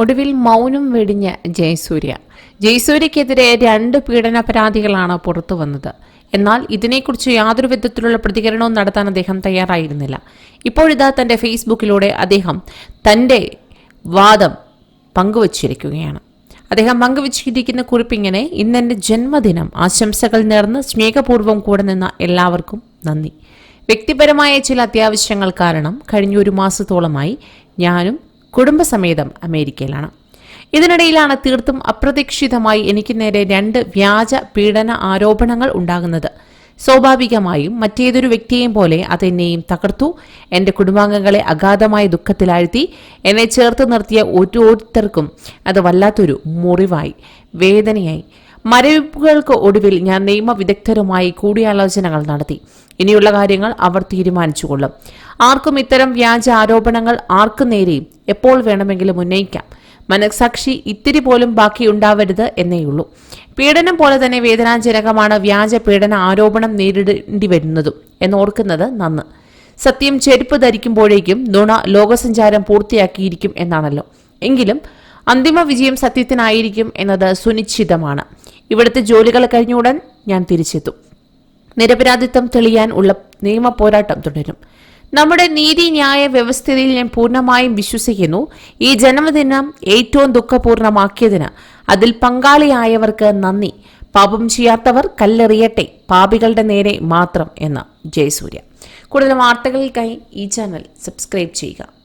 ഒടുവിൽ മൗനം വെടിഞ്ഞ ജയസൂര്യ. ജയസൂര്യക്കെതിരെ രണ്ട് പീഡന പരാതികളാണ് പുറത്തു വന്നത്. എന്നാൽ ഇതിനെക്കുറിച്ച് യാതൊരു വിധത്തിലുള്ള പ്രതികരണവും നടത്താൻ അദ്ദേഹം തയ്യാറായിരുന്നില്ല. ഇപ്പോഴിതാ തന്റെ ഫേസ്ബുക്കിലൂടെ അദ്ദേഹം തന്റെ വാദം പങ്കുവച്ചിരിക്കുകയാണ്. അദ്ദേഹം പങ്കുവച്ചിരിക്കുന്ന കുറിപ്പിങ്ങനെ ഇന്നെന്റെ ജന്മദിനം ആശംസകൾ നേർന്ന് സ്നേഹപൂർവം കൂടെ നിന്ന എല്ലാവർക്കും നന്ദി. വ്യക്തിപരമായ ചില അത്യാവശ്യങ്ങൾ കാരണം കഴിഞ്ഞ ഒരു മാസത്തോളമായി ഞാനും കുടുംബസമേതം അമേരിക്കയിലാണ്. ഇതിനിടയിലാണ് തീർത്തും അപ്രതീക്ഷിതമായി എനിക്ക് നേരെ രണ്ട് വ്യാജ പീഡന ആരോപണങ്ങൾ ഉണ്ടാകുന്നത്. സ്വാഭാവികമായും മറ്റേതൊരു വ്യക്തിയെയും പോലെ അതെന്നെയും തകർത്തു എന്റെ കുടുംബാംഗങ്ങളെ അഗാധമായ ദുഃഖത്തിലാഴ്ത്തി എന്നെ ചേർത്ത് നിർത്തിയ ഓരോരുത്തർക്കും അത് വല്ലാത്തൊരു മുറിവായി വേദനയായി. മരവിപ്പുകൾക്ക് ഒടുവിൽ ഞാൻ നിയമവിദഗ്ധരുമായി കൂടിയാലോചനകൾ നടത്തി. ഇനിയുള്ള കാര്യങ്ങൾ അവർ തീരുമാനിച്ചുകൊള്ളും. ആർക്കും ഇത്തരം വ്യാജ ആരോപണങ്ങൾ ആർക്കു നേരെയും എപ്പോൾ വേണമെങ്കിലും ഉന്നയിക്കാം. മനസാക്ഷി ഇത്തിരി പോലും ബാക്കിയുണ്ടാവരുത് എന്നേയുള്ളൂ. പീഡനം പോലെ തന്നെ വേദനാജനകമാണ് വ്യാജ പീഡന ആരോപണം നേരിടേണ്ടി വരുന്നതും എന്നോർക്കുന്നത് നന്ന്. സത്യം ചെരുപ്പ് ധരിക്കുമ്പോഴേക്കും നുണ ലോകസഞ്ചാരം പൂർത്തിയാക്കിയിരിക്കും എന്നാണല്ലോ. എങ്കിലും അന്തിമ വിജയം സത്യത്തിനായിരിക്കും എന്നത് സുനിശ്ചിതമാണ്. ഇവിടുത്തെ ജോലികൾ കഴിഞ്ഞുടൻ ഞാൻ തിരിച്ചെത്തും. നിരപരാധിത്വം തെളിയാൻ ഉള്ള നിയമ പോരാട്ടം തുടരും. നമ്മുടെ നീതിന്യായ വ്യവസ്ഥയിൽ ഞാൻ പൂർണമായും വിശ്വസിക്കുന്നു. ഈ ജന്മദിനം ഏറ്റവും ദുഃഖപൂർണമാക്കിയതിന് അതിൽ പങ്കാളിയായവർക്ക് നന്ദി. പാപം ചെയ്യാത്തവർ കല്ലെറിയട്ടെ. പാപികളുടെ നേരെ മാത്രം എന്ന് ജയസൂര്യ. കൂടുതൽ വാർത്തകൾക്കായി ഈ ചാനൽ സബ്സ്ക്രൈബ് ചെയ്യുക.